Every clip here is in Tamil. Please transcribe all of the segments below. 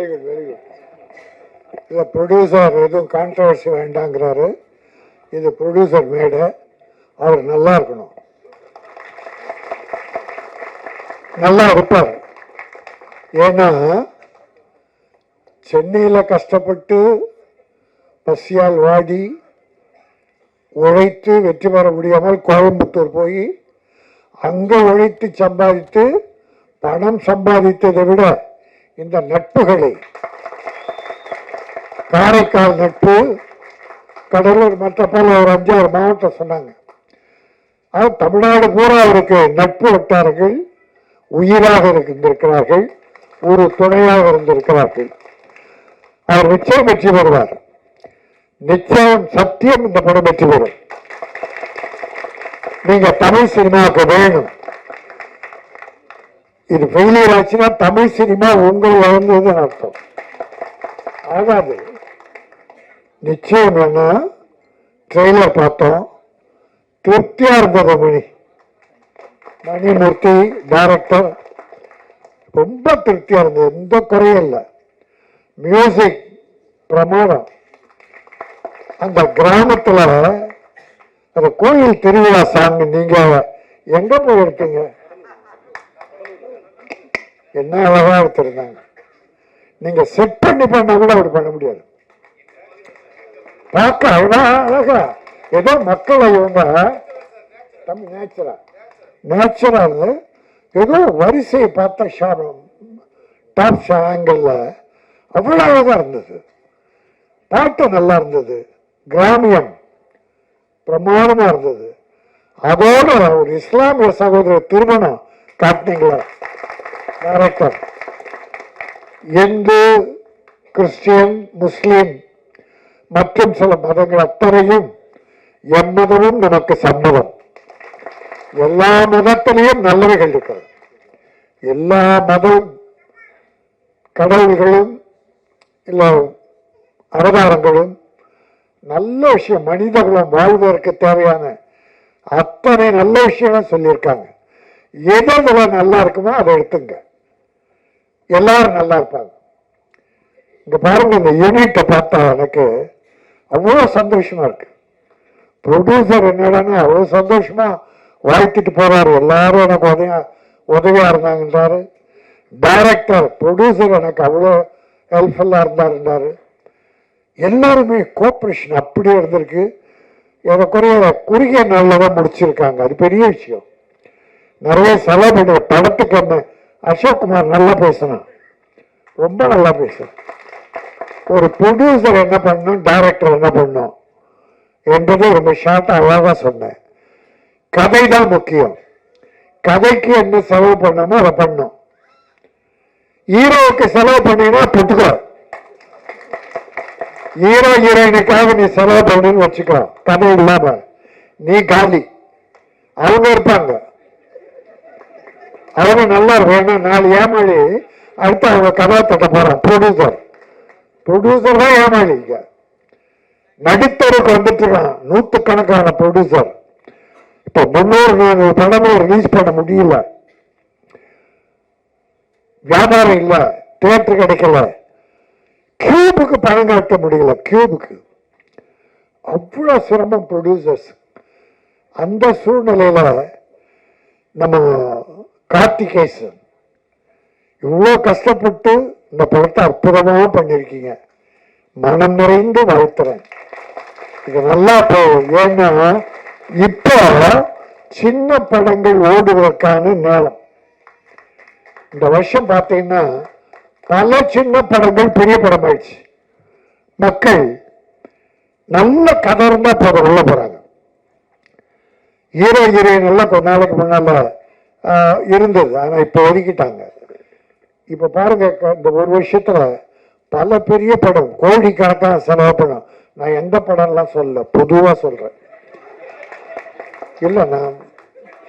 வெரி குட் வெரி குட் இதை ப்ரொடியூசர் எதுவும் கான்ட்ரவர்சி வேண்டாங்கிறாரு. இது ப்ரொடியூசர் மேடை. அவர் நல்லா இருக்கணும். நல்லா இருப்பார். ஏன்னா சென்னையில் கஷ்டப்பட்டு பசியால் வாடி உழைத்து வெற்றி பெற முடியாமல் கோயம்புத்தூர் போய் அங்கே உழைத்து சம்பாதித்து பணம் சம்பாதித்ததை விட இந்த நட்புகளை காரைக்கால் நட்பு கடலூர் மற்ற போல ஒரு அஞ்சாறு மாவட்டம் சொன்னாங்க. அது தமிழ்நாடு பூரா அவருக்கு நட்பு வட்டாரங்கள் உயிராக இருந்திருக்கிறார்கள் ஒரு துணையாக இருந்திருக்கிறார்கள். அவர் நிச்சயம் வெற்றி பெறுவார். நிச்சயம் சத்தியம் இந்த படம் வெற்றி பெறும். நீங்க தமிழ் சினிமாவுக்கு வேணும். இது ஃபெயிலியர் ஆச்சுன்னா தமிழ் சினிமா உங்கள் வளர்ந்தது அர்த்தம். ஆகாது. நிச்சயம் என்ன ட்ரெய்லர் பார்த்தோம். திருப்தியா இருந்தது மணி. மணிமூர்த்தி டைரக்டர் ரொம்ப திருப்தியா இருந்தது. எந்த குறையும் இல்லை. மியூசிக் பிரமாதம். அந்த கிராமத்தில் அந்த கோயில் திருவிழா சாமி நீங்கள் எங்கே போய் எடுத்தீங்க? என்ன அழகா எடுத்திருந்தாங்க நீங்கள் செட் பண்ணி பண்ணால் கூட அப்படி பண்ண முடியாது. பார்க்க அவ்வளோ அழகா. ஏதோ மக்களை இவங்க தம்பி நேச்சுரா நேச்சுரல் ஏதோ வரிசையை பார்த்த ஷாரம் டாப் ஆங்கிள் அவ்வளோ அழகாக இருந்தது. பாட்டு நல்லா இருந்தது. கிராமியம் பிரமாதமாக இருந்தது. அதோட ஒரு இஸ்லாமிய சகோதரர் திருமணம் காட்டினீங்களா? டைரக்டர் இந்து கிறிஸ்டியன் முஸ்லீம் மற்றும் சில மதங்கள் அத்தனையும் எம்மதமும் நமக்கு சம்மதம். எல்லா மதத்திலையும் நல்லவைகள் இருக்கிறது. எல்லா மதம் கடவுள்களும் இல்லை அவதாரங்களும் நல்ல விஷயம். மனிதர்களும் வாழ்வதற்கு தேவையான அத்தனை நல்ல விஷயம் சொல்லியிருக்காங்க. எது நல்லா இருக்குமோ அதை எடுத்துங்க. எல்லாரும் நல்லா இருப்பாங்க. இங்க பாருங்க இந்த யூனிட்டை பார்த்தா எனக்கு அவ்வளோ சந்தோஷமா இருக்கு. ப்ரொடியூசர் என்னடானே அவ்வளோ சந்தோஷமா வாழ்த்திட்டு போறாரு. எல்லாரும் எனக்கு உதவியா உதவியா இருந்தாங்கன்றாரு. டைரக்டர் ப்ரொடியூசர் எனக்கு அவ்வளோ ஹெல்ப்ஃபுல்லா இருந்தாருன்றாரு. எல்லாருமே கோஆப்ரேஷன் அப்படியே இருந்திருக்கு. ஏறக்குறைய குறுகிய நாளில் தான் முடிச்சிருக்காங்க. அது பெரிய விஷயம். நிறைய செலவு பண்ண படத்துக்கு என்ன அசோக் குமார் நல்லா பேசினான் ரொம்ப நல்லா பேசுறான் ஒரு ப்ரொடியூசர் என்ன பண்ணும் டைரக்டர் என்ன பண்ணணும் என்பதை ரொம்ப ஷார்ட்டாக அழகாக சொன்னேன். கதை தான் முக்கியம். கதைக்கு என்ன செலவு பண்ணணுமோ அதை பண்ணும். ஹீரோவுக்கு செலவு பண்ணீங்கன்னா புட்டுக்கோ ஹீரோ ஹீரோயினுக்காக நீ செலவு பண்ணுன்னு வச்சுக்கலாம் தமிழ் இல்லாம. நீ காலி. அவங்க இருப்பாங்க. அவங்க நல்லா வேணும் நாலு ஏமாளி அடுத்து அவங்க கதா தட்ட போறான். ப்ரொடியூசர் ப்ரொடியூசர் தான் ஏமாளி இங்க. நடித்தருக்கு வந்துட்டு இருக்கான். நூத்துக்கணக்கான ப்ரொடியூசர் இப்ப முன்னூறு நானூறு படமும் ரிலீஸ் பண்ண முடியல. வியாபாரம் இல்லை. தேட்டர் கிடைக்கல. கியூபுக்கு பணம் கட்ட முடியல. கியூபுக்கு அவ்வளோ சிரமம் ப்ரொடியூசர்ஸ் அந்த சூழ்நிலையில் நம்ம கார்த்திகேசன். இவ்வளோ கஷ்டப்பட்டு இந்த படத்தை அற்புதமாக பண்ணியிருக்கீங்க. மனம் நிறைந்து வாழ்த்துறேன். இது நல்லா போகும். ஏன்னா இப்போ சின்ன படங்கள் ஓடுவதற்கான நேரம். இந்த வருஷம் பார்த்தீங்கன்னா பல சின்ன படங்கள் பெரிய படம் ஆயிடுச்சு மக்கள் நல்ல கதை இருந்தா போதும் உள்ள போகிறாங்க ஹீரோயின் எல்லாம் கொஞ்ச நாளைக்கு முன்னால் இருந்தது. ஆனால் இப்போ ஒதுக்கிட்டாங்க. இப்போ பாருங்க இந்த ஒரு வருஷத்தில் பல பெரிய படம் கோடிக்கணக்கான செலவு படம் நான் எந்த படம்லாம் சொல்ல பொதுவாக சொல்கிறேன் இல்லை நான்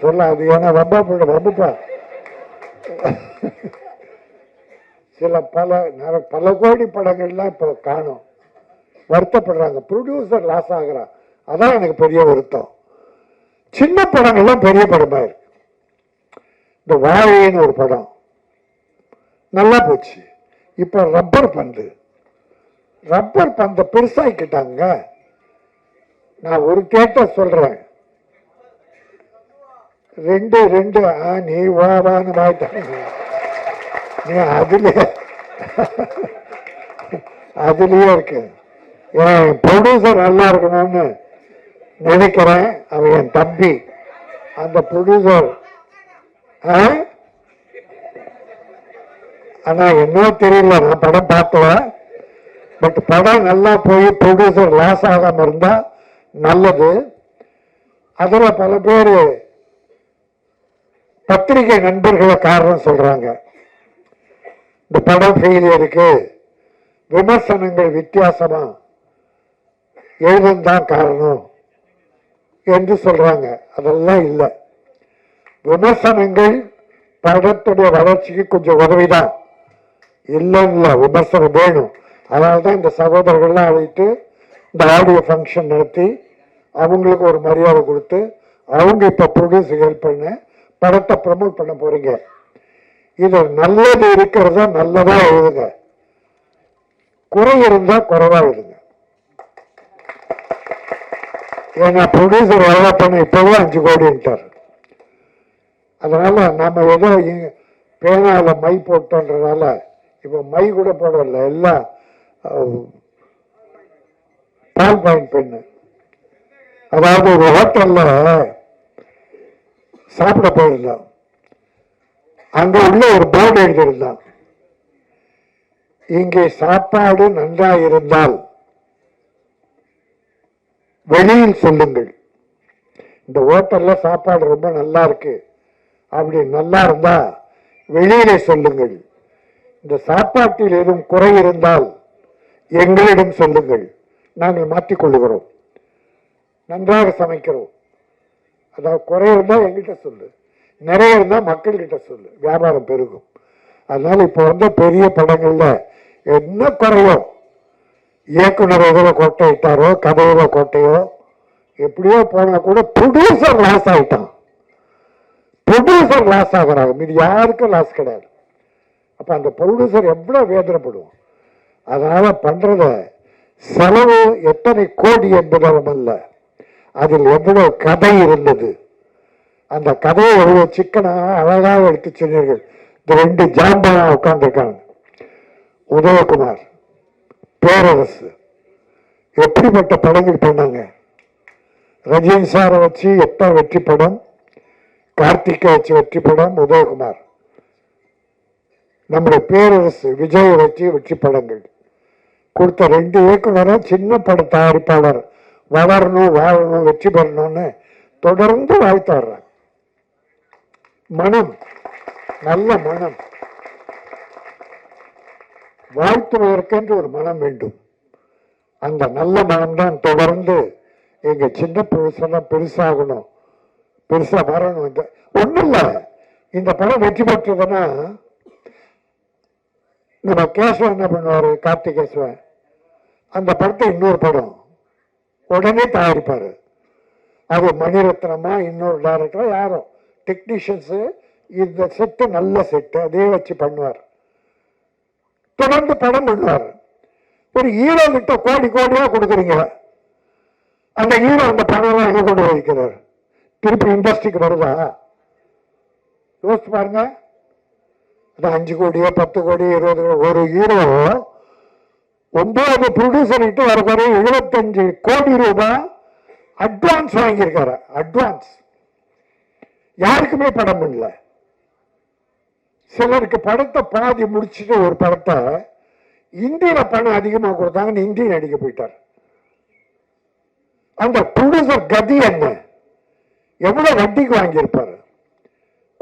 சொல்ல அது ஏன்னா ரொம்ப ரொம்பப்பா சில பல பல கோடி படங்கள்லாம் இப்போ காணும். வருத்தப்படுறாங்க. ப்ரொடியூசர் லாஸ் ஆகிறான் அதான் எனக்கு பெரிய வருத்தம். சின்ன படங்கள்லாம் பெரிய படமா இருக்கு. இந்த வாழைன்னு ஒரு படம். நல்லா போச்சு. இப்ப ரப்பர் பந்து. ரப்பர் பந்தை பெருசாக்கிட்டாங்க. நான் ஒரு கேட்ட சொல்றேன். ரெண்டு ரெண்டு ஆ நீ வா வான்னு வாய்ட்டாங்க நீ அதுலயே அதுலயே இருக்கு. என் ப்ரொடியூசர் நல்லா இருக்கணும்னு நினைக்கிறேன் அவன் என் தம்பி அந்த ப்ரொடியூசர் ஆனா என்ன தெரியல நான் படம் பார்க்கல. பட் படம் நல்லா போய் ப்ரொடியூசர் லாஸ் ஆகாம இருந்தா நல்லது. அதுல பல பேர் பத்திரிகை நண்பர்களை காரணம் சொல்றாங்க. இந்த படம் ஃபெயிலியருக்கு விமர்சனங்கள் வித்தியாசமா எழுதுந்தான் காரணம். என்று சொல்றாங்க. அதெல்லாம் இல்லை. விமர்சனங்கள் படத்துடைய வளர்ச்சிக்கு கொஞ்சம் உதவிதான். இல்லைன்னு இல்லை விமர்சனம் வேணும். அதனால தான் இந்த சகோதரர்கள்லாம் அழைத்து இந்த ஆடியோ ஃபங்க்ஷன் நடத்தி அவங்களுக்கு ஒரு மரியாதை கொடுத்து அவங்க இப்போ ப்ரொடியூஸ் ஹெல்ப் பண்ண படத்தை ப்ரமோட் பண்ண போறீங்க. இது நல்லது இருக்கிறத நல்லதா எழுதுங்க. குறை இருந்தா குறைவா எழுதுங்க. ஏன்னா ப்ரொடியூசர் எவ்வளோ பண்ண இப்போவே அஞ்சு கோடின்ட்டார். அதனால் நம்ம ஏதோ பேனாவில் மை போட்டோன்றதால இப்போ மை கூட போடல எல்லாம் பால் பாயிண்ட் பெண்ணு. அதாவது ஒரு ஹோட்டலில் சாப்பிட போயிருந்தோம். அங்கே உள்ள ஒரு போர்டு எழுதியிருந்தான். இங்கே சாப்பாடு நன்றாக இருந்தால் வெளியில் சொல்லுங்கள். இந்த ஹோட்டல்ல சாப்பாடு ரொம்ப நல்லா இருக்கு. அப்படி நல்லா இருந்தா வெளியிலே சொல்லுங்கள். இந்த சாப்பாட்டில் ஏதும் குறை இருந்தால் எங்களிடம் சொல்லுங்கள். நாங்கள் மாற்றிக்கொள்ளுகிறோம் நன்றாக சமைக்கிறோம். அதாவது குறை இருந்தால் எங்கிட்ட சொல்லு. நிறைய இருந்தால் மக்கள்கிட்ட சொல்லு. வியாபாரம் பெருகும். அதனால இப்போ வந்த பெரிய படங்களில் என்ன குறையோ இயக்குனர் எதில் கொட்டை இட்டாரோ கதையில் கொட்டையோ எப்படியோ போனால் கூட ப்ரொடியூசர் லாஸ் ஆகிட்டான் ப்ரொடியூசர் லாஸ் ஆகுறாங்க. மீது யாருக்கும் லாஸ் கிடையாது. அப்போ அந்த ப்ரொடியூசர் எவ்வளோ வேதனைப்படுவோம் அதனால் பண்ணுறத செலவு எத்தனை கோடி என்பதாலும் அல்ல. அதில் எவ்வளோ கதை இருந்தது. அந்த கதையை எவ்வளோ சிக்கனாக அழகாக எடுத்து சொன்னீர்கள் இந்த ரெண்டு ஜாம்பனாக உட்காந்துருக்காங்க உதயகுமார். பேரரசு. எப்படிப்பட்ட படங்கள் பண்ணாங்க? ரஜினி சாரை வச்சு எத்தனை வெற்றி படம் கார்த்திகை வச்சு வெற்றி படம் உதயகுமார். நம்முடைய பேரரசு விஜய் வச்சு வெற்றி படங்கள். கொடுத்த ரெண்டு இயக்குனரும் சின்ன பட தயாரிப்பாளர். வளரணும் வாழணும் வெற்றி பெறணும்னு தொடர்ந்து வாழ்த்து வர்றாங்க. மனம் நல்ல மனம். வாழ்த்துவதற்கென்று ஒரு மனம் வேண்டும். அந்த நல்ல மனம்தான் தொடர்ந்து எங்க சின்ன பெருசெல்லாம் பெருசாகணும். பெருசா வரணும். இந்த ஒண்ணும் இல்லை இந்த படம் வெற்றி பெற்றதுன்னா நம்ம கேசவன் என்ன பண்ணுவார்? கார்த்திக் கேசவன் அந்த படத்தை இன்னொரு படம். உடனே தயாரிப்பார். அது மணிரத்னமா இன்னொரு டேரக்டரா யாரும் டெக்னீஷியன்ஸு இந்த செட்டு நல்ல செட்டு அதே வச்சு பண்ணுவார். தொடர்ந்து படம் பண்ணுவார் ஒரு ஹீரோ கிட்ட கோடி கோடியா கொடுக்குறீங்க. அந்த ஹீரோ அந்த பணம் எங்க கொண்டு வைக்கிறார் திருப்பி இண்டஸ்ட்ரிக்கு வருதா? யோசிச்சு பாருங்க. அது அஞ்சு கோடியோ பத்து கோடி இருபது ஒரு ஹீரோ ஒன்பது ப்ரொடியூசர் கிட்ட வரக்கூடிய எழுபத்தஞ்சு கோடி ரூபாய் அட்வான்ஸ் வாங்கியிருக்காரு. அட்வான்ஸ் யாருக்குமே படம் பண்ணல. சிலருக்கு படத்தை பாதி முடிச்சுட்டு ஒரு படத்தை இந்தியில பணம் அதிகமாக கொடுத்தாங்கன்னு இந்தி நடிக்க போயிட்டார். அந்த ப்ரொடியூசர் கதி என்ன? எவ்வளவு வட்டிக்கு வாங்கியிருப்பாரு?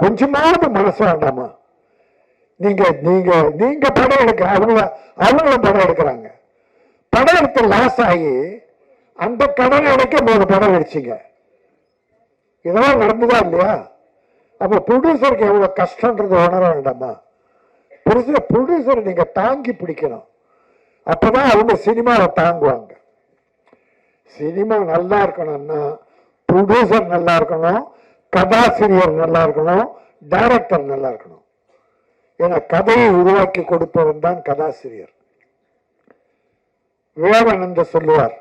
கொஞ்சமாவது மனசு வேண்டாமா? நீங்க நீங்க நீங்க படம் எடுக்க அவங்கள அவங்களும் படம் எடுக்கிறாங்க. படம் எடுத்து லாஸ் ஆகி அந்த கடன் அடைக்க மூணு படம் அடிச்சிங்க. இதெல்லாம் நடந்துதான் இல்லையா? அப்ப ப்ரொடியூசருக்கு எவ்வளவு கஷ்டன்றது உணர வேண்டாமா ப்ரொடியூசர் ப்ரொடியூசரை நீங்க தாங்கி பிடிக்கணும். அப்பதான் அவங்க சினிமாவை தாங்குவாங்க. சினிமா நல்லா இருக்கணும்னா ப்ரொடியூசர் நல்லா இருக்கணும் கதாசிரியர் நல்லா இருக்கணும் டைரக்டர் நல்லா இருக்கணும். ஏன்னா கதையை உருவாக்கி கொடுப்பவன் தான் கதாசிரியர். விவேகானந்த சொல்லுவார்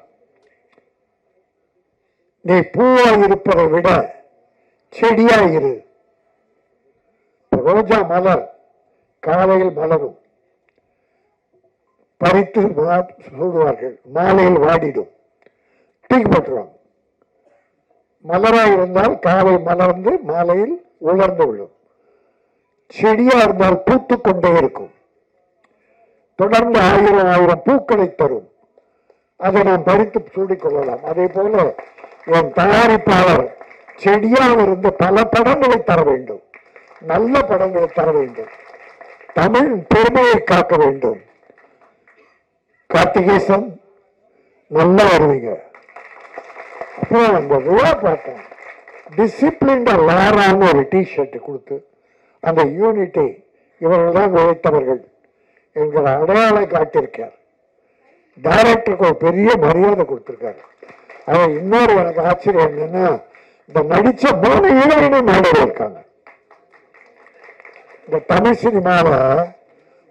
நீ பூவா இருப்பதை விட செடியா இரு. ரோஜா மலர் காலையில் மலரும். பறித்து மா- சூடுவார்கள் மாலையில் வாடிடும். டீக் போட்டுருவாங்க. மலராக இருந்தால் காலை மலர்ந்து மாலையில் உலர்ந்து விடும் செடியா இருந்தால் பூத்து கொண்டே இருக்கும். தொடர்ந்து ஆயிரம் ஆயிரம் பூக்களை தரும். அதை நாம் பறித்து சூடிக்கொள்ளலாம் அதே போல என் தயாரிப்பாளர் செடியாக இருந்து பல படங்களை தர வேண்டும். நல்ல படங்களை தர வேண்டும். தமிழ் பெருமையை காக்க வேண்டும். கார்த்திகேசன் நல்லா வருவீங்க. அப்புறம் நம்ம விழா பார்த்தேன் டிசிப்ளின்ட லாரான்னு ஒரு டிஷர்ட் கொடுத்து அந்த யூனிட்டை இவர்கள் தான் உழைத்தவர்கள் என்கிற அடையாளை காட்டியிருக்கார். டைரக்டருக்கு ஒரு பெரிய மரியாதை கொடுத்துருக்காரு. அவன் இன்னொரு எனக்கு ஆச்சரியம் என்னன்னா இந்த நடித்த மூணு ஹீரோயினும் மேலே இருக்காங்க. இந்த தமிழ் சினிமாவில்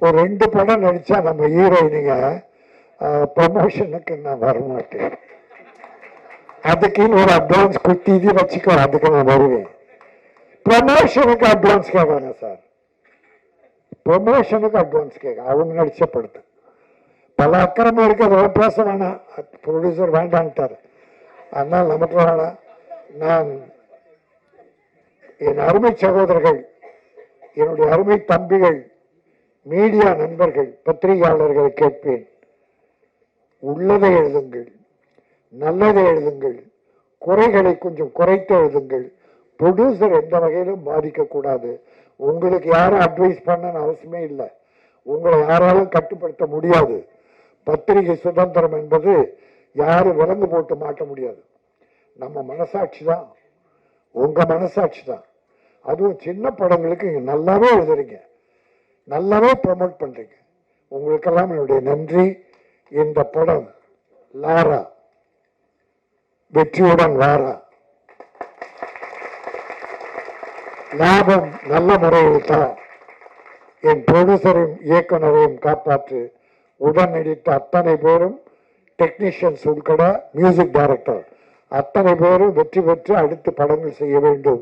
ஒரு ரெண்டு படம் நடித்தா நம்ம ஹீரோயினுங்க ப்ரமோஷனுக்கு நான் வர மாட்டேன் அதுக்குன்னு ஒரு அட்வான்ஸ் குத்தி இது வச்சுக்கோ அதுக்கு நான் வருவேன். ப்ரமோஷனுக்கு அட்வான்ஸ் கேட்காங்க சார். ப்ரமோஷனுக்கு அட்வான்ஸ் கேட்க அவங்க நடிச்ச படத்து பல அக்கிரமம் இருக்கு பேச வேணாம். ப்ரொடியூசர் வேண்டான்ட்டார். அதனால் நமக்கு வேணாம். நான் என் அருமை சகோதரர்கள் என்னுடைய அருமை தம்பிகள் மீடியா நண்பர்கள் பத்திரிகையாளர்களை கேட்பேன். உள்ளதை எழுதுங்கள் நல்லதை எழுதுங்கள் குறைகளை கொஞ்சம் குறைத்து எழுதுங்கள். ப்ரொடியூசர் எந்த வகையிலும் பாதிக்கக்கூடாது. உங்களுக்கு யாரும் அட்வைஸ் பண்ண அவசியமே இல்லை. உங்களை யாராலும் கட்டுப்படுத்த முடியாது. பத்திரிகை சுதந்திரம் என்பது யாரும் விலங்கு போட்டு மாட்ட முடியாது. நம்ம மனசாட்சி தான். உங்கள் மனசாட்சி தான். அதுவும் சின்ன படங்களுக்கு நல்லாவே எழுதுறீங்க. நல்லாவே ப்ரமோட் பண்ணுறீங்க உங்களுக்கெல்லாம் என்னுடைய நன்றி. இந்த படம் லாரா வெற்றியுடன் வாரா லாபம் நல்ல முறையில் தான். என் ப்ரொடியூசரையும் இயக்குனரையும் காப்பாற்று. உடன் நடித்த அத்தனை பேரும் டெக்னீஷியன்ஸ் உட்பட மியூசிக் டைரக்டர் அத்தனை பேரும் வெற்றி பெற்று அடுத்து படங்கள் செய்ய வேண்டும்.